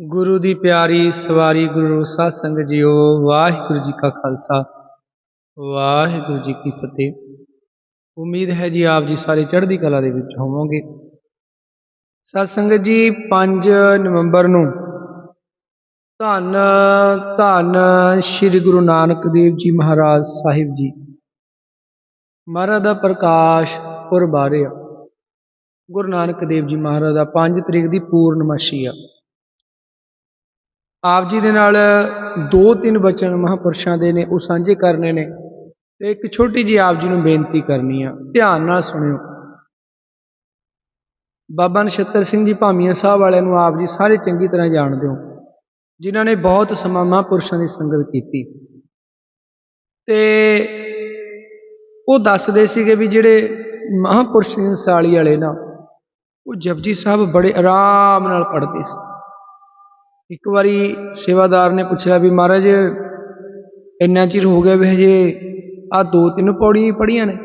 ਗੁਰੂ ਦੀ ਪਿਆਰੀ ਸਵਾਰੀ ਗੁਰੂ ਸਾਧ ਸੰਗਤ ਜੀਓ, ਵਾਹਿਗੁਰੂ ਜੀ ਕਾ ਖਾਲਸਾ, ਵਾਹਿਗੁਰੂ ਜੀ ਕੀ ਫਤਿਹ। ਉਮੀਦ ਹੈ ਜੀ ਆਪ ਜੀ ਸਾਰੇ ਚੜ੍ਹਦੀ ਕਲਾ ਦੇ ਵਿੱਚ ਹੋਵੋਗੇ। ਸਾਧ ਸੰਗਤ ਜੀ 5 ਨਵੰਬਰ ਨੂੰ ਧੰਨ ਧੰਨ ਸ੍ਰੀ ਗੁਰੂ ਨਾਨਕ ਦੇਵ ਜੀ ਮਹਾਰਾਜ ਸਾਹਿਬ ਜੀ। ਮਹਾਰਾਜ ਦਾ ਪ੍ਰਕਾਸ਼ ਪੁਰਬ ਆ ਗੁਰੂ ਨਾਨਕ ਦੇਵ ਜੀ ਮਹਾਰਾਜ ਦਾ 5 ਤਰੀਕ ਦੀ ਪੂਰਨਮਾਸ਼ੀ ਆ। ਆਪ ਜੀ ਦੇ ਨਾਲ ਦੋ ਤਿੰਨ ਬਚਨ ਮਹਾਪੁਰਸ਼ਾਂ ਦੇ ਨੇ, ਉਹ ਸਾਂਝੇ ਕਰਨੇ ਨੇ। ਤੇ ਇੱਕ ਛੋਟੀ ਜੀ ਆਪ ਜੀ ਨੂੰ ਬੇਨਤੀ ਕਰਨੀ ਆ, ਧਿਆਨ ਨਾਲ ਸੁਣਿਓ। ਬਾਬਾ ਨਛੱਤਰ ਸਿੰਘ ਜੀ ਭਾਮੀਆਂ ਸਾਹਿਬ ਵਾਲਿਆਂ ਨੂੰ ਆਪ ਜੀ ਸਾਰੇ ਚੰਗੀ ਤਰ੍ਹਾਂ ਜਾਣਦੇ ਹੋ ਜਿਨ੍ਹਾਂ ਨੇ ਬਹੁਤ ਸਮਾਂ ਮਹਾਂਪੁਰਸ਼ਾਂ ਦੀ ਸੰਗਤ ਕੀਤੀ। ਤੇ ਉਹ ਦੱਸਦੇ ਸੀਗੇ ਵੀ ਜਿਹੜੇ ਮਹਾਂਪੁਰਸ਼ ਦੀ ਸਾਲੀ ਵਾਲੇ ਨਾ, ਉਹ ਜਪਜੀ ਸਾਹਿਬ ਬੜੇ ਆਰਾਮ ਨਾਲ ਪੜ੍ਹਦੇ ਸੀ। ਇੱਕ ਵਾਰੀ ਸੇਵਾਦਾਰ ਨੇ ਪੁੱਛਿਆ ਵੀ ਮਹਾਰਾਜ, ਇੰਨਾ ਚਿਰ ਹੋ ਗਿਆ ਵੀ ਹਜੇ ਆ ਦੋ ਤਿੰਨ ਪੌੜੀਆਂ ਹੀ ਪੜੀਆਂ ਨੇ।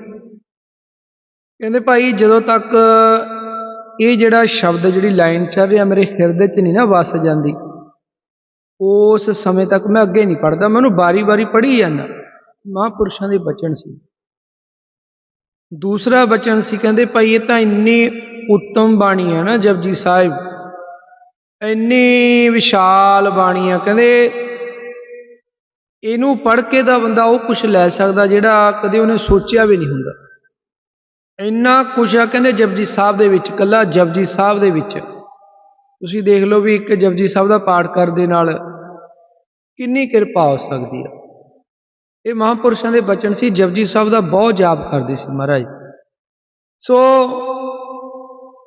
ਕਹਿੰਦੇ ਭਾਈ, ਜਦੋਂ ਤੱਕ ਇਹ ਜਿਹੜਾ ਸ਼ਬਦ, ਜਿਹੜੀ ਲਾਈਨ ਚੱਲ ਰਿਹਾ ਮੇਰੇ ਹਿਰਦੇ 'ਚ ਨਹੀਂ ਨਾ ਵਸ ਜਾਂਦੀ, ਉਸ ਸਮੇਂ ਤੱਕ ਮੈਂ ਅੱਗੇ ਨਹੀਂ ਪੜਦਾ ਮੈਨੂੰ ਬਾਰੀ-ਬਾਰੀ ਪੜ੍ਹੀ ਜਾਂਦਾ। ਮਹਾਂਪੁਰਸ਼ਾਂ ਦੇ ਬਚਨ ਸੀ। ਦੂਸਰਾ ਬਚਨ ਸੀ, ਕਹਿੰਦੇ ਭਾਈ, ਇਹ ਤਾਂ ਇੰਨੀ ਉੱਤਮ ਬਾਣੀ ਹੈ ਨਾ ਜਪਜੀ ਸਾਹਿਬ ਇੰਨੀ ਵਿਸ਼ਾਲ ਬਾਣੀ ਆ, ਕਹਿੰਦੇ ਇਹਨੂੰ ਪੜ੍ਹ ਕੇ ਦਾ ਬੰਦਾ ਉਹ ਕੁਝ ਲੈ ਸਕਦਾ ਜਿਹੜਾ ਕਦੇ ਉਹਨੇ ਸੋਚਿਆ ਵੀ ਨਹੀਂ ਹੁੰਦਾ। ਇੰਨਾ ਕੁਝ ਆ, ਕਹਿੰਦੇ ਜਪਜੀ ਸਾਹਿਬ ਦੇ ਵਿੱਚ ਕੱਲਾ ਜਪਜੀ ਸਾਹਿਬ ਦੇ ਵਿੱਚ। ਤੁਸੀਂ ਦੇਖ ਲਓ ਵੀ ਇੱਕ ਜਪਜੀ ਸਾਹਿਬ ਦਾ ਪਾਠ ਕਰਦੇ ਨਾਲ ਕਿੰਨੀ ਕਿਰਪਾ ਹੋ ਸਕਦੀ ਆ। ਇਹ ਮਹਾਂਪੁਰਸ਼ਾਂ ਦੇ ਬਚਨ ਸੀ, ਜਪਜੀ ਸਾਹਿਬ ਦਾ ਬਹੁਤ ਜਾਪ ਕਰਦੇ ਸੀ ਮਹਾਰਾਜ। ਸੋ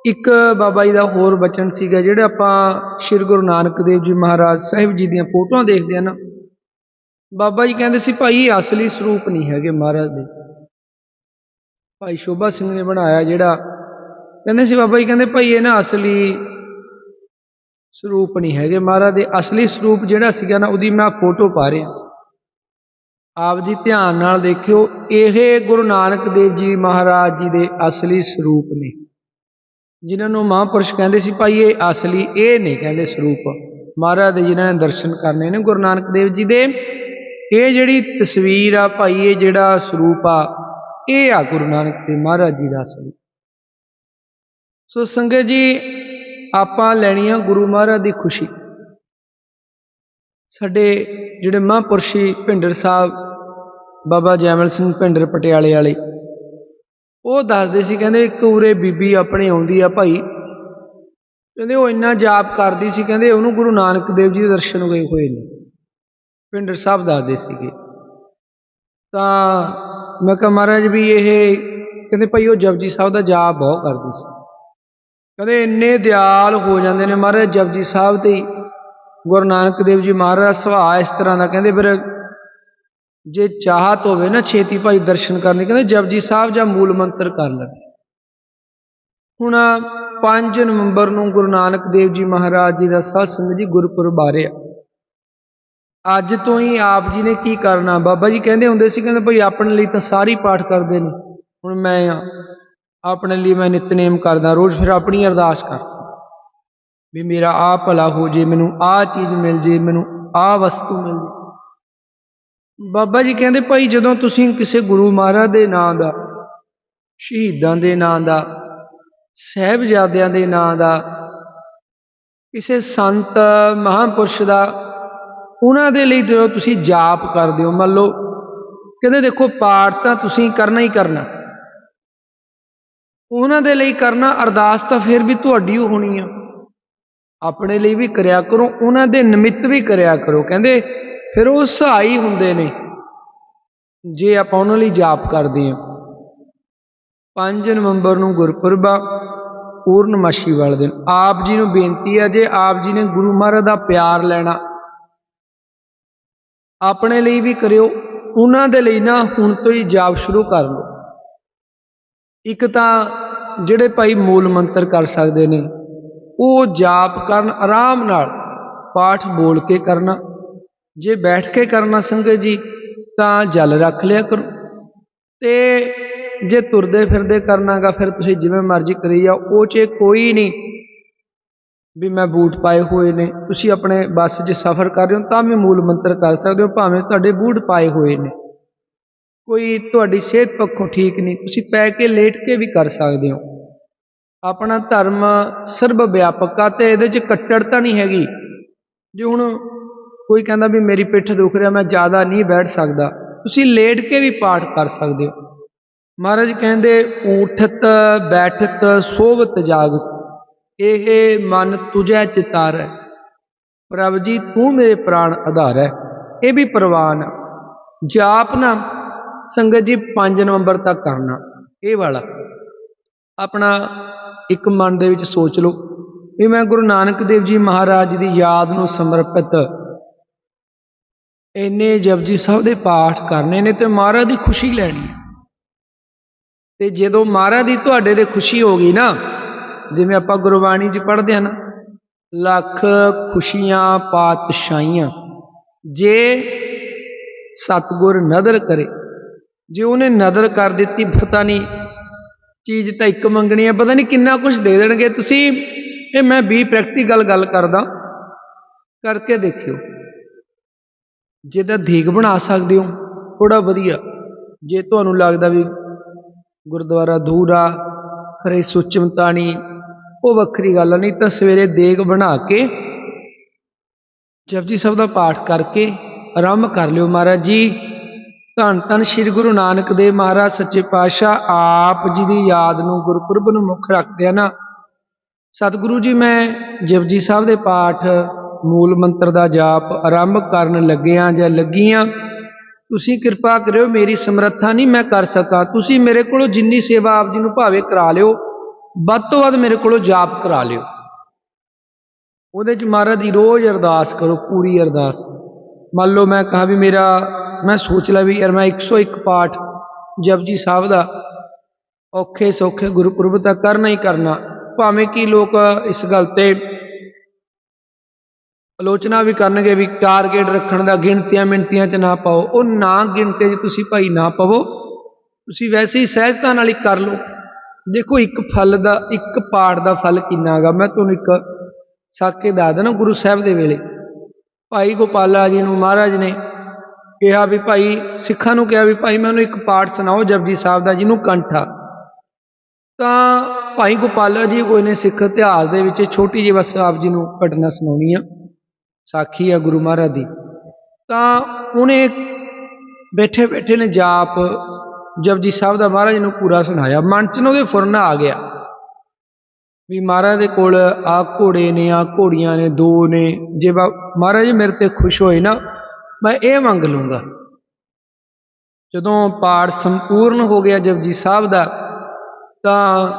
ਇੱਕ ਬਾਬਾ ਜੀ ਦਾ ਹੋਰ ਬਚਨ ਸੀਗਾ, ਜਿਹੜੇ ਆਪਾਂ ਸ਼੍ਰੀ ਗੁਰੂ ਨਾਨਕ ਦੇਵ ਜੀ ਮਹਾਰਾਜ ਸਾਹਿਬ ਜੀ ਦੀਆਂ ਫੋਟੋਆਂ ਦੇਖਦੇ ਆ ਨਾ, ਬਾਬਾ ਜੀ ਕਹਿੰਦੇ ਸੀ, ਭਾਈ, ਇਹ ਅਸਲੀ ਸਰੂਪ ਨਹੀਂ ਹੈਗੇ ਮਹਾਰਾਜ ਦੇ। ਭਾਈ ਸ਼ੋਭਾ ਸਿੰਘ ਨੇ ਬਣਾਇਆ ਜਿਹੜਾ, ਕਹਿੰਦੇ ਸੀ ਬਾਬਾ ਜੀ, ਕਹਿੰਦੇ, ਭਾਈ, ਇਹ ਨਾ ਅਸਲੀ ਸਰੂਪ ਨਹੀਂ ਹੈਗੇ ਮਹਾਰਾਜ ਦੇ। ਅਸਲੀ ਸਰੂਪ ਜਿਹੜਾ ਸੀਗਾ ਨਾ, ਉਹਦੀ ਮੈਂ ਫੋਟੋ ਪਾ ਰਿਹਾ। ਆਪ ਜੀ ਧਿਆਨ ਨਾਲ ਦੇਖਿਓ, ਇਹ ਗੁਰੂ ਨਾਨਕ ਦੇਵ ਜੀ ਮਹਾਰਾਜ ਜੀ ਦੇ ਅਸਲੀ ਸਰੂਪ ਨੇ। ਜਿਨ੍ਹਾਂ ਨੂੰ ਮਹਾਂਪੁਰਸ਼ ਕਹਿੰਦੇ ਸੀ, ਭਾਈ ਇਹ ਅਸਲੀ ਇਹ ਨਹੀਂ ਕਹਿੰਦੇ ਸਰੂਪ। ਮਹਾਰਾਜ ਦੇ ਜਿਨ੍ਹਾਂ ਨੇ ਦਰਸ਼ਨ ਕਰਨੇ ਨੇ ਗੁਰੂ ਨਾਨਕ ਦੇਵ ਜੀ ਦੇ, ਇਹ ਜਿਹੜੀ ਤਸਵੀਰ ਆ ਭਾਈ, ਇਹ ਜਿਹੜਾ ਸਰੂਪ ਆ, ਇਹ ਆ ਗੁਰੂ ਨਾਨਕ ਦੇਵ ਮਹਾਰਾਜ ਜੀ ਦਾ ਅਸਲੀ। ਸੋ ਸੰਗਤ ਜੀ, ਆਪਾਂ ਲੈਣੀ ਆ ਗੁਰੂ ਮਹਾਰਾਜ ਦੀ ਖੁਸ਼ੀ। ਸਾਡੇ ਜਿਹੜੇ ਮਹਾਂਪੁਰਸ਼ੀ ਭਿੰਡਰ ਸਾਹਿਬ, ਬਾਬਾ ਜੈਮਲ ਸਿੰਘ ਭਿੰਡਰ ਪਟਿਆਲੇ ਵਾਲੇ ਉਹ ਦੱਸਦੇ ਸੀ, ਕਹਿੰਦੇ ਇੱਕ ਉਰੇ ਬੀਬੀ ਆਪਣੇ ਆਉਂਦੀ ਆ ਭਾਈ। ਕਹਿੰਦੇ ਉਹ ਇੰਨਾ ਜਾਪ ਕਰਦੀ ਸੀ, ਕਹਿੰਦੇ ਉਹਨੂੰ ਗੁਰੂ ਨਾਨਕ ਦੇਵ ਜੀ ਦੇ ਦਰਸ਼ਨ ਹੋਏ ਹੋਏ ਨੇ। ਪਿੰਡਰ ਸਾਹਿਬ ਦੱਸਦੇ ਸੀਗੇ। ਤਾਂ ਮੈਂ ਕਿਹਾ ਮਹਾਰਾਜ ਵੀ ਇਹ, ਕਹਿੰਦੇ ਭਾਈ ਉਹ ਜਪਜੀ ਸਾਹਿਬ ਦਾ ਜਾਪ ਬਹੁਤ ਕਰਦੀ ਸੀ। ਕਹਿੰਦੇ ਇੰਨੇ ਦਿਆਲ ਹੋ ਜਾਂਦੇ ਨੇ ਮਹਾਰਾਜ, ਜਪਜੀ ਸਾਹਿਬ ਤੇ ਗੁਰੂ ਨਾਨਕ ਦੇਵ ਜੀ ਮਹਾਰਾਜ ਸੁਭਾਅ ਇਸ ਤਰ੍ਹਾਂ ਦਾ, ਕਹਿੰਦੇ ਫਿਰ ਜੇ ਚਾਹਤ ਹੋਵੇ ਨਾ ਛੇਤੀ ਭਾਈ ਦਰਸ਼ਨ ਕਰਨੇ ਕਹਿੰਦੇ ਜਪਜੀ ਸਾਹਿਬ ਜਾਂ ਮੂਲ ਮੰਤਰ ਕਰ ਲਵੇ ਹੁਣ 5 ਨਵੰਬਰ ਨੂੰ ਗੁਰੂ ਨਾਨਕ ਦੇਵ ਜੀ ਮਹਾਰਾਜ ਜੀ ਦਾ ਸਾਧ ਜੀ ਗੁਰਪੁਰਬ ਆ ਰਿਹਾ। ਅੱਜ ਤੋਂ ਹੀ ਆਪ ਜੀ ਨੇ ਕੀ ਕਰਨਾ? ਬਾਬਾ ਜੀ ਕਹਿੰਦੇ ਹੁੰਦੇ ਸੀ, ਕਹਿੰਦੇ ਭਾਈ ਆਪਣੇ ਲਈ ਤਾਂ ਸਾਰੀ ਪਾਠ ਕਰਦੇ ਨੇ। ਹੁਣ ਮੈਂ ਆ, ਆਪਣੇ ਲਈ ਮੈਂ ਨਿਤਨੇਮ ਕਰਦਾ, ਰੋਜ਼ ਫਿਰ ਆਪਣੀ ਅਰਦਾਸ ਕਰ ਵੀ ਮੇਰਾ ਆ ਭਲਾ ਹੋ ਜੇ, ਮੈਨੂੰ ਆ ਚੀਜ਼ ਮਿਲ ਜੇ, ਮੈਨੂੰ ਆ ਵਸਤੂ ਮਿਲ ਜੇ। ਬਾਬਾ ਜੀ ਕਹਿੰਦੇ, ਭਾਈ, ਜਦੋਂ ਤੁਸੀਂ ਕਿਸੇ ਗੁਰੂ ਮਹਾਰਾਜ ਦੇ ਨਾਂ ਦਾ, ਸ਼ਹੀਦਾਂ ਦੇ ਨਾਂ ਦਾ, ਸਹਿਬਜ਼ਾਦਿਆਂ ਦੇ ਨਾਂ ਦਾ, ਕਿਸੇ ਸੰਤ ਮਹਾਂਪੁਰਸ਼ ਦਾ, ਉਹਨਾਂ ਦੇ ਲਈ ਜਦੋਂ ਤੁਸੀਂ ਜਾਪ ਕਰਦੇ ਹੋ, ਮੰਨ ਲਓ, ਕਹਿੰਦੇ ਦੇਖੋ, ਪਾਠ ਤਾਂ ਤੁਸੀਂ ਕਰਨਾ ਹੀ ਕਰਨਾ। ਉਹਨਾਂ ਦੇ ਲਈ ਕਰਨਾ ਅਰਦਾਸ ਤਾਂ ਫਿਰ ਵੀ ਤੁਹਾਡੀ ਹੋਣੀ ਆ। ਆਪਣੇ ਲਈ ਵੀ ਕਰਿਆ ਕਰੋ, ਉਹਨਾਂ ਦੇ ਨਿਮਿਤ ਵੀ ਕਰਿਆ ਕਰੋ। ਕਹਿੰਦੇ ਫਿਰ ਉਹ ਸਹਾਈ ਹੁੰਦੇ ਨੇ, ਜੇ ਆਪਾਂ ਉਹਨਾਂ ਲਈ ਜਾਪ ਕਰਦੇ ਹਾਂ। 5 ਨਵੰਬਰ ਨੂੰ ਗੁਰਪੁਰਬ ਆ ਪੂਰਨਮਾਸ਼ੀ ਵਾਲੇ ਦਿਨ। ਆਪ ਜੀ ਨੂੰ ਬੇਨਤੀ ਹੈ ਜੇ ਆਪ ਜੀ ਨੇ ਗੁਰੂ ਮਹਾਰਾਜ ਦਾ ਪਿਆਰ ਲੈਣਾ, ਆਪਣੇ ਲਈ ਵੀ ਕਰਿਓ, ਉਹਨਾਂ ਦੇ ਲਈ ਨਾ ਹੁਣ ਤੋਂ ਹੀ ਜਾਪ ਸ਼ੁਰੂ ਕਰ ਲਓ। ਇੱਕ ਤਾਂ ਜਿਹੜੇ ਭਾਈ ਮੂਲ ਮੰਤਰ ਕਰ ਸਕਦੇ ਨੇ, ਉਹ ਜਾਪ ਕਰਨ, ਆਰਾਮ ਨਾਲ ਪਾਠ ਬੋਲ ਕੇ ਕਰਨਾ। ਜੇ ਬੈਠ ਕੇ ਕਰਨਾ ਸੰਗਤ ਜੀ, ਤਾਂ ਜਲ ਰੱਖ ਲਿਆ ਕਰੋ। ਤੇ ਜੇ ਤੁਰਦੇ ਫਿਰਦੇ ਕਰਨਾਗਾ, ਫਿਰ ਤੁਸੀਂ ਜਿਵੇਂ ਮਰਜ਼ੀ ਕਰੀ ਜਾਓ। ਉਹ 'ਚ ਕੋਈ ਨਹੀਂ ਵੀ ਮੈਂ ਬੂਟ ਪਾਏ ਹੋਏ ਨੇ। ਤੁਸੀਂ ਆਪਣੇ ਬੱਸ 'ਚ ਸਫ਼ਰ ਕਰ ਰਹੇ ਹੋ, ਤਾਂ ਵੀ ਮੂਲ ਮੰਤਰ ਕਰ ਸਕਦੇ ਹੋ, ਭਾਵੇਂ ਤੁਹਾਡੇ ਬੂਟ ਪਾਏ ਹੋਏ ਨੇ। ਕੋਈ ਤੁਹਾਡੀ ਸਿਹਤ ਪੱਖੋਂ ਠੀਕ ਨਹੀਂ, ਤੁਸੀਂ ਪੈ ਕੇ ਲੇਟ ਕੇ ਵੀ ਕਰ ਸਕਦੇ ਹੋ। ਆਪਣਾ ਧਰਮ ਸਰਬ ਵਿਆਪਕ ਆ, ਤੇ ਇਹਦੇ 'ਚ ਕੱਟੜਤਾ ਨਹੀਂ ਹੈਗੀ। ਜੇ ਹੁਣ ਕੋਈ ਕਹਿੰਦਾ ਵੀ ਮੇਰੀ ਪਿੱਠ ਦੁਖ ਰਿਹਾ, ਮੈਂ ਜ਼ਿਆਦਾ ਨਹੀਂ ਬੈਠ ਸਕਦਾ। ਤੁਸੀਂ ਲੇਟ ਕੇ ਵੀ ਪਾਠ ਕਰ ਸਕਦੇ ਹੋ। ਮਹਾਰਾਜ ਕਹਿੰਦੇ, ਊਠਤ, ਬੈਠਤ, ਸੋਵਤ ਜਾਗਤ, ਇਹ ਮਨ ਤੁਝੈ ਹੈ ਪ੍ਰਭ ਜੀ, ਤੂੰ ਮੇਰੇ ਪ੍ਰਾਣ ਆਧਾਰ ਹੈ ਇਹ ਵੀ ਪ੍ਰਵਾਨ ਜਾਪ ਨਾ, ਸੰਗਤ ਜੀ 5 ਨਵੰਬਰ ਤੱਕ ਕਰਨਾ। ਇਹ ਵਾਲਾ। ਆਪਣਾ ਇੱਕ ਮਨ ਦੇ ਵਿੱਚ ਸੋਚ ਲਓ। ਵੀ ਮੈਂ ਗੁਰੂ ਨਾਨਕ ਦੇਵ ਜੀ ਮਹਾਰਾਜ ਦੀ ਯਾਦ ਨੂੰ ਸਮਰਪਿਤ ਇੰਨੇ ਜਪਜੀ ਸਾਹਿਬ ਦੇ ਪਾਠ ਕਰਨੇ ਨੇ ਤੇ ਮਹਾਰਾਜ ਦੀ ਖੁਸ਼ੀ ਲੈਣੀ ਹੈ। ਤੇ ਜਦੋਂ ਮਹਾਰਾਜ ਦੀ ਤੁਹਾਡੇ ਦੇ ਖੁਸ਼ੀ ਹੋ ਗਈ ਨਾ, ਜਿਵੇਂ ਆਪਾਂ ਗੁਰਬਾਣੀ 'ਚ ਪੜ੍ਹਦੇ ਹਾਂ ਨਾ, ਲੱਖ ਖੁਸ਼ੀਆਂ ਪਾਤਸ਼ਾਹੀਆਂ, ਜੇ ਸਤਗੁਰ ਨਦਰ ਕਰੇ, ਜੇ ਉਹਨੇ ਨਦਰ ਕਰ ਦਿੱਤੀ ਪਤਾ ਨਹੀਂ ਚੀਜ਼ ਤਾਂ ਇੱਕ ਮੰਗਣੀ ਹੈ, ਪਤਾ ਨਹੀਂ ਕਿੰਨਾ ਕੁਝ ਦੇ ਦੇਣਗੇ। ਤੁਸੀਂ, ਇਹ ਮੈਂ ਵੀ ਪ੍ਰੈਕਟੀਕਲ ਗੱਲ ਕਰਦਾ, ਕਰਕੇ ਦੇਖਿਓ। ਜੇ ਤਾਂ ਧੀਕ ਬਣਾ ਸਕਦੇ ਹੋ ਥੋੜਾ ਵਧੀਆ। ਜੇ ਤੁਹਾਨੂੰ ਲੱਗਦਾ ਵੀ ਗੁਰਦੁਆਰਾ ਦੂਰ ਆ, ਖਰੇ ਸੁਚਮਤਾਣੀ, ਉਹ ਵੱਖਰੀ ਗੱਲ ਆ, ਨਹੀਂ ਤਾਂ ਸਵੇਰੇ ਦੇਗ ਬਣਾ ਕੇ, ਜਪਜੀ ਸਾਹਿਬ ਦਾ ਪਾਠ ਕਰਕੇ ਆਰੰਭ ਕਰ ਲਿਓ ਮਹਾਰਾਜ ਜੀ। ਧੰਨ ਧੰਨ ਸ੍ਰੀ ਗੁਰੂ ਨਾਨਕ ਦੇਵ ਮਹਾਰਾਜ, ਸੱਚੇ ਪਾਤਸ਼ਾਹ, ਆਪ ਜੀ ਦੀ ਯਾਦ ਨੂੰ ਗੁਰਪੁਰਬ ਨੂੰ ਮੁੱਖ ਰੱਖਦੇ ਆ ਨਾ। ਸਤਿਗੁਰੂ ਜੀ, ਮੈਂ ਜਪਜੀ ਸਾਹਿਬ ਦੇ ਪਾਠ ਮੂਲ ਮੰਤਰ ਦਾ ਜਾਪ ਆਰੰਭ ਕਰਨ ਲੱਗਿਆ ਜਾਂ ਲੱਗੀਆਂ, ਤੁਸੀਂ ਕਿਰਪਾ ਕਰਿਓ ਮੇਰੀ ਸਮਰੱਥਾ ਨਹੀਂ ਮੈਂ ਕਰ ਸਕਾਂ। ਤੁਸੀਂ ਮੇਰੇ ਕੋਲੋਂ ਜਿੰਨੀ ਸੇਵਾ ਆਪ ਜੀ ਨੂੰ ਭਾਵੇਂ ਕਰਾ ਲਿਓ, ਵੱਧ ਤੋਂ ਵੱਧ ਮੇਰੇ ਕੋਲੋਂ ਜਾਪ ਕਰਾ ਲਿਓ। ਉਹਦੇ ਚ ਮਹਾਰਾਜ ਦੀ ਰੋਜ਼ ਅਰਦਾਸ ਕਰੋ, ਪੂਰੀ ਅਰਦਾਸ। ਮੰਨ ਲਓ ਮੈਂ ਕਹਾ ਵੀ ਮੇਰਾ, ਮੈਂ ਸੋਚ ਲਿਆ ਵੀ ਯਾਰ ਮੈਂ 101 ਪਾਠ ਜਪਜੀ ਸਾਹਿਬ ਦਾ, ਔਖੇ ਸੌਖੇ ਗੁਰਪੁਰਬ ਤਾਂ ਕਰਨਾ ਹੀ ਕਰਨਾ। ਭਾਵੇਂ ਕਿ ਲੋਕ ਇਸ ਗੱਲ ਤੇ ਆਲੋਚਨਾ ਵੀ ਕਰਨਗੇ ਵੀ ਟਾਰਗੇਟ ਰੱਖਣ ਦਾ, ਗਿਣਤੀਆਂ ਮਿੰਟੀਆਂ 'ਚ ਨਾ ਪਾਓ। ਉਹ ਨਾ ਗਿਣਤੇ 'ਚ ਤੁਸੀਂ ਭਾਈ ਨਾ ਪਵੋ। ਤੁਸੀਂ ਵੈਸੇ ਹੀ ਸਹਿਜਤਾ ਨਾਲ ਹੀ ਕਰ ਲਓ। ਦੇਖੋ, ਇੱਕ ਫਲ ਦਾ, ਇੱਕ ਪਾਠ ਦਾ ਫਲ ਕਿੰਨਾ ਹੈਗਾ। ਮੈਂ ਤੁਹਾਨੂੰ ਇੱਕ ਸਾਕੇ ਦੱਸ ਦੇਣਾ ਗੁਰੂ ਸਾਹਿਬ ਦੇ ਵੇਲੇ। ਭਾਈ ਗੋਪਾਲਾ ਜੀ ਨੂੰ ਮਹਾਰਾਜ ਨੇ ਕਿਹਾ ਵੀ ਭਾਈ, ਸਿੱਖਾਂ ਨੂੰ ਕਿਹਾ ਵੀ ਭਾਈ, ਮੈਨੂੰ ਇੱਕ ਪਾਠ ਸੁਣਾਓ ਜਪਜੀ ਸਾਹਿਬ ਦਾ, ਜਿਹਨੂੰ ਕੰਠਾ ਤਾਂ ਭਾਈ ਗੋਪਾਲਾ ਜੀ ਕੋਈ ਨੇ ਸਿੱਖ ਇਤਿਹਾਸ ਦੇ ਵਿੱਚ ਛੋਟੀ ਜਿਹੀ ਬਸ ਆਪ ਜੀ ਨੂੰ ਘਟਨਾ ਸੁਣਾਉਣੀ ਆ। ਸਾਖੀ ਆ ਗੁਰੂ ਮਹਾਰਾਜ ਦੀ, ਤਾਂ ਉਹਨੇ ਬੈਠੇ ਬੈਠੇ ਨੇ ਜਾਪ, ਜਪਜੀ ਸਾਹਿਬ ਦਾ ਮਹਾਰਾਜ ਨੂੰ ਪੂਰਾ ਸੁਣਾਇਆ। ਮਨ ਚ ਨਾ ਉਹਦੇ ਫੁਰਨ ਆ ਗਿਆ ਵੀ ਮਹਾਰਾਜ ਦੇ ਕੋਲ ਆ ਘੋੜੇ ਨੇ ਆ ਘੋੜੀਆਂ ਨੇ, ਦੋ ਨੇ। ਜੇ ਬਾ- ਮਹਾਰਾਜ ਮੇਰੇ ਤੇ ਖੁਸ਼ ਹੋਏ ਨਾ, ਮੈਂ ਇਹ ਮੰਗ ਲੂੰਗਾ ਜਦੋਂ ਪਾਠ ਸੰਪੂਰਨ ਹੋ ਗਿਆ ਜਪਜੀ ਸਾਹਿਬ ਦਾ, ਤਾਂ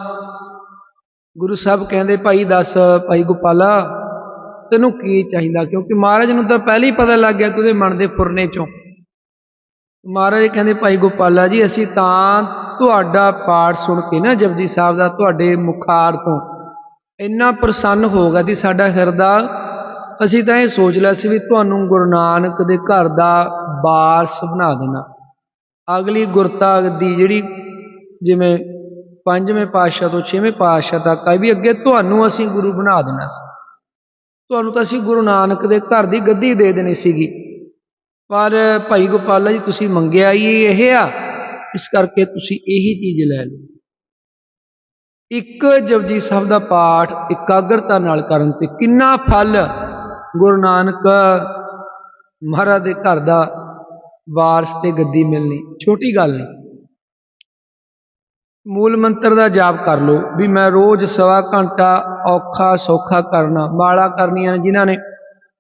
ਗੁਰੂ ਸਾਹਿਬ ਕਹਿੰਦੇ, ਭਾਈ ਦੱਸ, ਭਾਈ ਗੋਪਾਲਾ ਤੈਨੂੰ ਕੀ ਚਾਹੀਦਾ? ਕਿਉਂਕਿ ਮਹਾਰਾਜ ਨੂੰ ਤਾਂ ਪਹਿਲਾਂ ਹੀ ਪਤਾ ਲੱਗ ਗਿਆ ਤੂੰ ਮਨ ਦੇ ਫੁਰਨੇ ਚੋਂ। ਮਹਾਰਾਜ ਕਹਿੰਦੇ, ਭਾਈ ਗੋਪਾਲਾ ਜੀ, ਅਸੀਂ ਤਾਂ ਤੁਹਾਡਾ ਪਾਠ ਸੁਣ ਕੇ ਨਾ ਜਪਜੀ ਸਾਹਿਬ ਦਾ ਤੁਹਾਡੇ ਮੁਖਾਰ ਤੋਂ ਇੰਨਾ ਪ੍ਰਸੰਨ ਹੋ ਗਿਆ ਸੀ ਸਾਡਾ ਹਿਰਦਾ। ਅਸੀਂ ਤਾਂ ਇਹ ਸੋਚ ਲਿਆ ਸੀ ਵੀ ਤੁਹਾਨੂੰ ਗੁਰੂ ਨਾਨਕ ਦੇ ਘਰ ਦਾ ਵਾਰਸ ਬਣਾ ਦੇਣਾ। ਅਗਲੀ ਗੁਰਤਾ ਦੀ ਜਿਹੜੀ ਜਿਵੇਂ ਪੰਜਵੇਂ ਪਾਤਸ਼ਾਹ ਤੋਂ ਛੇਵੇਂ ਪਾਤਸ਼ਾਹ ਤੱਕ ਆਈ ਵੀ ਅੱਗੇ ਤੁਹਾਨੂੰ ਅਸੀਂ ਗੁਰੂ ਬਣਾ ਦੇਣਾ ਸੀ। ਤੁਹਾਨੂੰ ਤਾਂ ਅਸੀਂ ਗੁਰੂ ਨਾਨਕ ਦੇ ਘਰ ਦੀ ਗੱਦੀ ਦੇ ਦੇਣੀ ਸੀਗੀ। ਪਰ ਭਾਈ ਗੋਪਾਲਾ ਜੀ, ਤੁਸੀਂ ਮੰਗਿਆ ਹੀ ਇਹ ਆ। ਇਸ ਕਰਕੇ ਤੁਸੀਂ ਇਹੀ ਚੀਜ਼ ਲੈ ਲਓ। ਇੱਕ ਜਪਜੀ ਸਾਹਿਬ ਦਾ ਪਾਠ ਇਕਾਗਰਤਾ ਨਾਲ ਕਰਨ ਤੇ ਕਿੰਨਾ ਫਲ ਗੁਰੂ ਨਾਨਕ ਮਹਾਰਾਜ ਦੇ ਘਰ ਦਾ ਵਾਰਸ ਤੇ ਗੱਦੀ ਮਿਲਣੀ। ਛੋਟੀ ਗੱਲ ਨਹੀਂ। ਮੂਲ ਮੰਤਰ ਦਾ ਜਾਪ ਕਰ ਲਓ ਵੀ ਮੈਂ ਰੋਜ਼ ਸਵਾ ਘੰਟਾ ਔਖਾ ਸੌਖਾ ਕਰਨਾ, ਮਾਲਾ ਕਰਨੀਆਂ ਜਿਨ੍ਹਾਂ ਨੇ,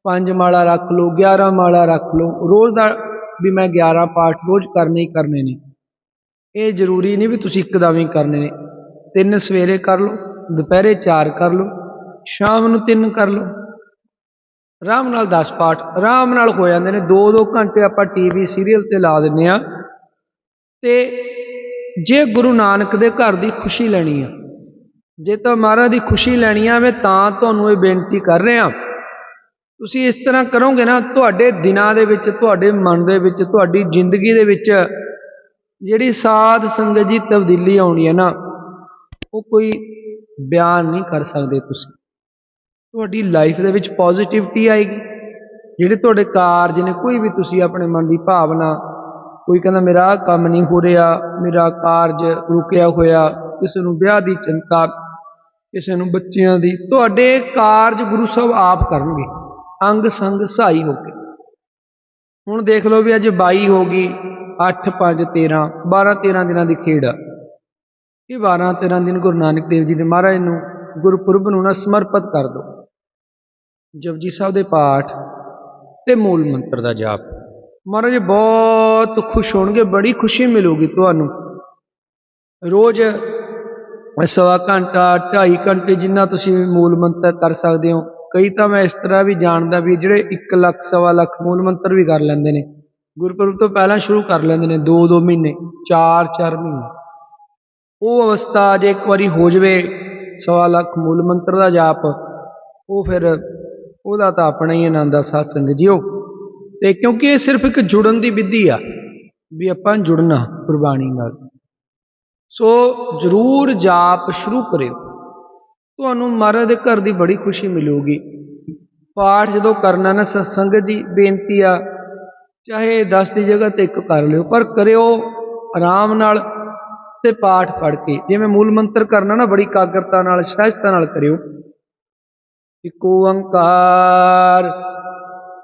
ਪੰਜ ਮਾਲਾ ਰੱਖ ਲਓ 11 ਮਾਲਾ ਰੱਖ ਲਓ, ਰੋਜ਼ ਦਾ ਵੀ ਮੈਂ 11 ਪਾਠ ਰੋਜ਼ ਕਰਨੇ ਹੀ ਕਰਨੇ ਨੇ। ਇਹ ਜ਼ਰੂਰੀ ਨਹੀਂ ਵੀ ਤੁਸੀਂ ਇੱਕਦਮ ਹੀ ਕਰਨੇ ਨੇ। ਤਿੰਨ ਸਵੇਰੇ ਕਰ ਲਓ, ਦੁਪਹਿਰੇ ਚਾਰ ਕਰ ਲਓ, ਸ਼ਾਮ ਨੂੰ ਤਿੰਨ ਕਰ ਲਓ। ਆਰਾਮ ਨਾਲ 10 ਪਾਠ, ਆਰਾਮ ਨਾਲ ਹੋ ਜਾਂਦੇ ਨੇ। 2-2 ਘੰਟੇ ਆਪਾਂ ਟੀਵੀ ਸੀਰੀਅਲ ਤੇ ਲਾ ਦਿੰਨੇ ਆ ਤੇ ਜੇ ਗੁਰੂ ਨਾਨਕ ਦੇ ਘਰ ਦੀ ਖੁਸ਼ੀ ਲੈਣੀ ਆ, ਜੇ ਤਾਂ ਮਹਾਰਾਜ ਦੀ ਖੁਸ਼ੀ ਲੈਣੀ ਆ, ਮੈਂ ਤਾਂ ਤੁਹਾਨੂੰ ਇਹ ਬੇਨਤੀ ਕਰ ਰਿਹਾ। ਤੁਸੀਂ ਇਸ ਤਰ੍ਹਾਂ ਕਰੋਗੇ ਨਾ, ਤੁਹਾਡੇ ਦਿਨਾਂ ਦੇ ਵਿੱਚ, ਤੁਹਾਡੇ ਮਨ ਦੇ ਵਿੱਚ, ਤੁਹਾਡੀ ਜ਼ਿੰਦਗੀ ਦੇ ਵਿੱਚ ਜਿਹੜੀ ਸਾਧ ਸੰਗਤ ਦੀ ਤਬਦੀਲੀ ਆਉਣੀ ਹੈ ਨਾ, ਉਹ ਕੋਈ ਬਿਆਨ ਨਹੀਂ ਕਰ ਸਕਦੇ ਤੁਸੀਂ। ਤੁਹਾਡੀ ਲਾਈਫ ਦੇ ਵਿੱਚ ਪੋਜ਼ਿਟਿਵਿਟੀ ਆਏਗੀ। ਜਿਹੜੇ ਤੁਹਾਡੇ ਕਾਰਜ ਨੇ, ਕੋਈ ਵੀ ਤੁਸੀਂ ਆਪਣੇ ਮਨ ਦੀ ਭਾਵਨਾ ਕੋਈ ਕਹਿੰਦਾ, ਮੇਰਾ ਕੰਮ ਨਹੀਂ ਹੋ ਰਿਹਾ, ਮੇਰਾ ਕਾਰਜ ਰੁਕਿਆ ਹੋਇਆ। ਕਿਸੇ ਨੂੰ ਵਿਆਹ ਦੀ ਚਿੰਤਾ, ਕਿਸੇ ਨੂੰ ਬੱਚਿਆਂ ਦੀ। ਤੁਹਾਡੇ ਕਾਰਜ ਗੁਰੂ ਸਾਹਿਬ ਆਪ ਕਰਨਗੇ। ਅੰਗ ਸੰਗ ਸਹਾਈ ਹੋ ਕੇ। ਹੁਣ ਦੇਖ ਲਓ ਵੀ ਅੱਜ 22 ਹੋ ਗਈ 8 5 13 12 13 ਦਿਨਾਂ ਦੀ ਖੇਡ ਆ। ਇਹ 12 13 ਦਿਨ ਗੁਰੂ ਨਾਨਕ ਦੇਵ ਜੀ ਦੇ ਮਹਾਰਾਜ ਨੂੰ ਗੁਰਪੁਰਬ ਨੂੰ ਨਾ ਸਮਰਪਿਤ ਕਰ ਦਿਓ। ਜਪਜੀ ਸਾਹਿਬ ਦੇ ਪਾਠ ਤੇ ਮੂਲ ਮੰਤਰ ਦਾ ਜਾਪ। ਮਹਾਰਾਜ ਬਹੁਤ ਖੁਸ਼ ਹੋਣਗੇ, ਬੜੀ ਖੁਸ਼ੀ ਮਿਲੂਗੀ ਤੁਹਾਨੂੰ। ਰੋਜ਼ ਸਵਾ ਘੰਟਾ 2.5 ਘੰਟੇ ਜਿੰਨਾ ਤੁਸੀਂ ਮੂਲ ਮੰਤਰ ਕਰ ਸਕਦੇ ਹੋ। ਕਈ ਤਾਂ ਮੈਂ ਇਸ ਤਰ੍ਹਾਂ ਵੀ ਜਾਣਦਾ ਵੀ ਜਿਹੜੇ 1 ਲੱਖ, ਸਵਾ ਲੱਖ ਮੂਲ ਮੰਤਰ ਵੀ ਕਰ ਲੈਂਦੇ ਨੇ। ਗੁਰਪੁਰਬ ਤੋਂ ਪਹਿਲਾਂ ਸ਼ੁਰੂ ਕਰ ਲੈਂਦੇ ਨੇ 2-2 ਮਹੀਨੇ 4-4 ਮਹੀਨੇ। ਉਹ ਅਵਸਥਾ ਜੇ ਇੱਕ ਵਾਰੀ ਹੋ ਜਵੇ, ਸਵਾ ਲੱਖ ਮੂਲ ਮੰਤਰ ਦਾ ਜਾਪ, ਉਹ ਫਿਰ ਉਹਦਾ ਤਾਂ ਆਪਣਾ ਹੀ ਆਨੰਦ ਆ ਸਾਧ ਸੰਗਤ ਜੀਓ। ਤੇ ਕਿਉਂਕਿ ਇਹ ਸਿਰਫ ਇੱਕ ਜੁੜਨ ਦੀ ਵਿਧੀ ਆ, ਵੀ ਆਪਾਂ ਜੁੜਨਾ ਗੁਰਬਾਣੀ ਨਾਲ। ਸੋ ਜ਼ਰੂਰ ਜਾਪ ਸ਼ੁਰੂ ਕਰਿਓ। ਤੁਹਾਨੂੰ ਮਹਾਰਾਜ ਦੇ ਘਰ ਦੀ ਬੜੀ ਖੁਸ਼ੀ ਮਿਲੂਗੀ। ਪਾਠ ਜਦੋਂ ਕਰਨਾ ਨਾ ਸਤਸੰਗ ਜੀ, ਬੇਨਤੀ ਆ, ਚਾਹੇ 10 ਦੀ ਜਗ੍ਹਾ ਤੇ ਇੱਕ ਕਰ ਲਿਓ, ਪਰ ਕਰਿਓ ਆਰਾਮ ਨਾਲ ਤੇ ਪਾਠ ਪੜ੍ਹ ਕੇ। ਜਿਵੇਂ ਮੂਲ ਮੰਤਰ ਕਰਨਾ ਨਾ, ਬੜੀ ਕਾਗਰਤਾ ਨਾਲ, ਸਹਿਜਤਾ ਨਾਲ ਕਰਿਓ। ਇਕ ਓੰਕਾਰ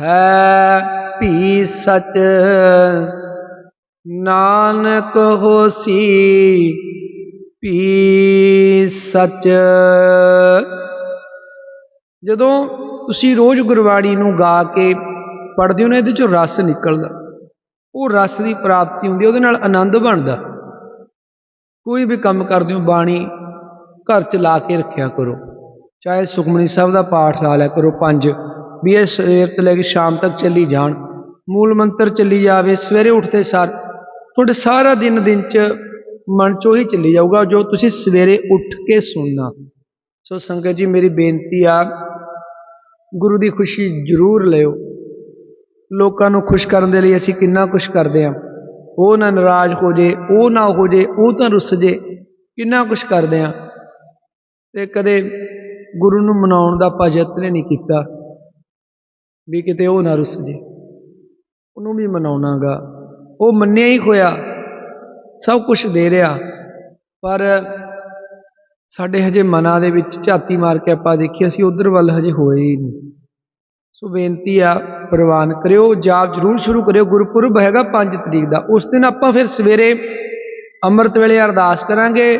ਹੈ ਭੀ ਸਚ। ਨਾਨਕ ਹੋਸੀ ਭੀ ਸਚ। ਜਦੋਂ ਤੁਸੀਂ ਰੋਜ਼ ਗੁਰਬਾਣੀ ਨੂੰ ਗਾ ਕੇ ਪੜ੍ਹਦੇ ਹੋ ਨਾ, ਇਹਦੇ ਚੋਂ ਰਸ ਨਿਕਲਦਾ। ਉਹ ਰਸ ਦੀ ਪ੍ਰਾਪਤੀ ਹੁੰਦੀ ਉਹਦੇ ਨਾਲ ਆਨੰਦ ਬਣਦਾ। ਕੋਈ ਵੀ ਕੰਮ ਕਰਦੇ ਹੋ, ਬਾਣੀ ਘਰ ਚ ਲਾ ਕੇ ਰੱਖਿਆ ਕਰੋ। ਚਾਹੇ ਸੁਖਮਨੀ ਸਾਹਿਬ ਦਾ ਪਾਠ ਲਾ ਲਿਆ ਕਰੋ, ਪੰਜ ਵੀ ਇਹ ਸਵੇਰ ਤੋਂ ਲੈ ਕੇ ਸ਼ਾਮ ਤੱਕ ਚੱਲੀ ਜਾਣ। ਮੂਲ ਮੰਤਰ ਚੱਲੀ ਜਾਵੇ, ਸਵੇਰੇ ਉੱਠਦੇ ਸਾਰ ਤੁਹਾਡੇ ਸਾਰਾ ਦਿਨ ਦਿਨ ਚ ਮਨ ਚੋਂ ਹੀ ਚੱਲੀ ਜਾਊਗਾ ਜੋ ਤੁਸੀਂ ਸਵੇਰੇ ਉੱਠ ਕੇ ਸੁਣਨਾ। ਸੋ ਸੰਗਤ ਜੀ, ਮੇਰੀ ਬੇਨਤੀ ਆ, ਗੁਰੂ ਦੀ ਖੁਸ਼ੀ ਜ਼ਰੂਰ ਲਿਓ। ਲੋਕਾਂ ਨੂੰ ਖੁਸ਼ ਕਰਨ ਦੇ ਲਈ ਅਸੀਂ ਕਿੰਨਾ ਕੁਛ ਕਰਦੇ ਹਾਂ ਉਹ ਨਾ ਨਾਰਾਜ਼ ਹੋ ਜੇ, ਉਹ ਨਾ ਹੋ ਜੇ, ਉਹ ਤਾਂ ਰੁੱਸ ਜੇ, ਕਿੰਨਾ ਕੁਛ ਕਰਦੇ ਹਾਂ ਤੇ ਕਦੇ ਗੁਰੂ ਨੂੰ ਮਨਾਉਣ ਦਾ ਆਪਾਂ ਯਤਨ ਨਹੀਂ ਕੀਤਾ। ਵੀ ਕਿਤੇ ਉਹ ਨਾ ਰੁੱਸ ਜੇ। ਉਹਨੂੰ ਵੀ ਮਨਾਉਣਾਗਾ। ਉਹ ਮੰਨਿਆ ਹੀ ਹੋਇਆ। ਸਭ ਕੁਝ ਦੇ ਰਿਹਾ। ਪਰ ਸਾਡੇ ਹਜੇ ਮਨਾਂ ਦੇ ਵਿੱਚ ਝਾਤੀ ਮਾਰ ਕੇ ਆਪਾਂ ਦੇਖੀ, ਅਸੀਂ ਉਧਰ ਵੱਲ ਹਜੇ ਹੋਏ ਹੀ ਨਹੀਂ। ਸੋ ਬੇਨਤੀ ਆ, ਪ੍ਰਵਾਨ ਕਰਿਓ, ਜਾਪ ਜਰੂਰ ਸ਼ੁਰੂ ਕਰਿਓ। ਗੁਰਪੁਰਬ ਹੈਗਾ 5 ਤਰੀਕ ਦਾ। ਉਸ ਦਿਨ ਆਪਾਂ ਫਿਰ ਸਵੇਰੇ ਅੰਮ੍ਰਿਤ ਵੇਲੇ ਅਰਦਾਸ ਕਰਾਂਗੇ।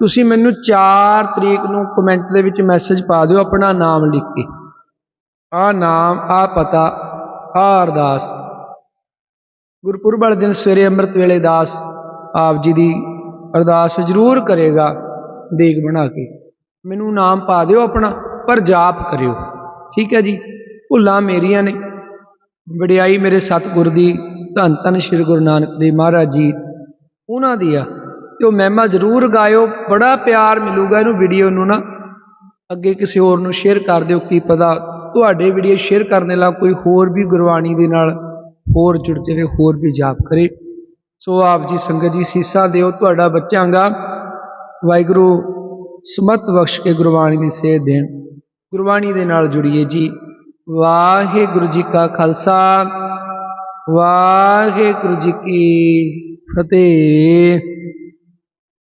ਤੁਸੀਂ ਮੈਨੂੰ 4 ਤਰੀਕ ਨੂੰ ਕਮੈਂਟ ਦੇ ਵਿੱਚ ਮੈਸੇਜ ਪਾ ਦਿਓ ਆਪਣਾ ਨਾਮ ਲਿਖ ਕੇ। ਆ ਨਾਮ, ਆ ਪਤਾ, ਆ ਅਰਦਾਸ। ਗੁਰਪੁਰਬ ਵਾਲੇ ਦਿਨ ਸਵੇਰੇ ਅੰਮ੍ਰਿਤ ਵੇਲੇ ਦਾਸ ਆਪ ਜੀ ਦੀ ਅਰਦਾਸ ਜ਼ਰੂਰ ਕਰੇਗਾ, ਦੇਗ ਬਣਾ ਕੇ। ਮੈਨੂੰ ਨਾਮ ਪਾ ਦਿਓ ਆਪਣਾ, ਪਰ ਜਾਪ ਕਰਿਓ। ਠੀਕ ਹੈ ਜੀ, ਭੁੱਲਾਂ ਮੇਰੀਆਂ ਨੇ। ਵਡਿਆਈ ਮੇਰੇ ਸਤਿਗੁਰ ਦੀ, ਧੰਨ ਧੰਨ ਸ੍ਰੀ ਗੁਰੂ ਨਾਨਕ ਦੇਵ ਮਹਾਰਾਜ ਜੀ, ਉਹਨਾਂ ਦੀ ਆ। ਤੇ ਉਹ ਮਹਿਮਾ ਜ਼ਰੂਰ ਗਾਇਓ, ਬੜਾ ਪਿਆਰ ਮਿਲੂਗਾ ਇਹਨੂੰ ਵੀਡੀਓ ਨੂੰ ਨਾ। ਅੱਗੇ ਕਿਸੇ ਹੋਰ ਨੂੰ ਸ਼ੇਅਰ ਕਰ ਦਿਓ, ਕੀ ਪਤਾ ਤੁਹਾਡੇ ਵੀਡੀਓ ਸ਼ੇਅਰ ਕਰਨ ਨਾਲ ਕੋਈ ਹੋਰ ਵੀ ਗੁਰਬਾਣੀ ਦੇ ਨਾਲ ਹੋਰ ਜੁੜ ਜਾਵੇ, ਹੋਰ ਵੀ ਜਾਪ ਕਰੇ। ਸੋ ਆਪ ਜੀ ਸੰਗਤ ਜੀ, ਸੀਸਾ ਦਿਓ ਤੁਹਾਡਾ ਬੱਚਾਂਗਾ। ਵਾਹਿਗੁਰੂ, ਸਮਤ ਬਖਸ਼ ਕੇ ਗੁਰਬਾਣੀ ਦੀ ਸੇਧ ਦੇਣ। ਗੁਰਬਾਣੀ ਦੇ ਨਾਲ ਜੁੜੀਏ ਜੀ। ਵਾਹਿਗੁਰੂ ਜੀ ਕਾ ਖਾਲਸਾ। ਵਾਹਿਗੁਰੂ ਜੀ ਕੀ ਫਤਿਹ।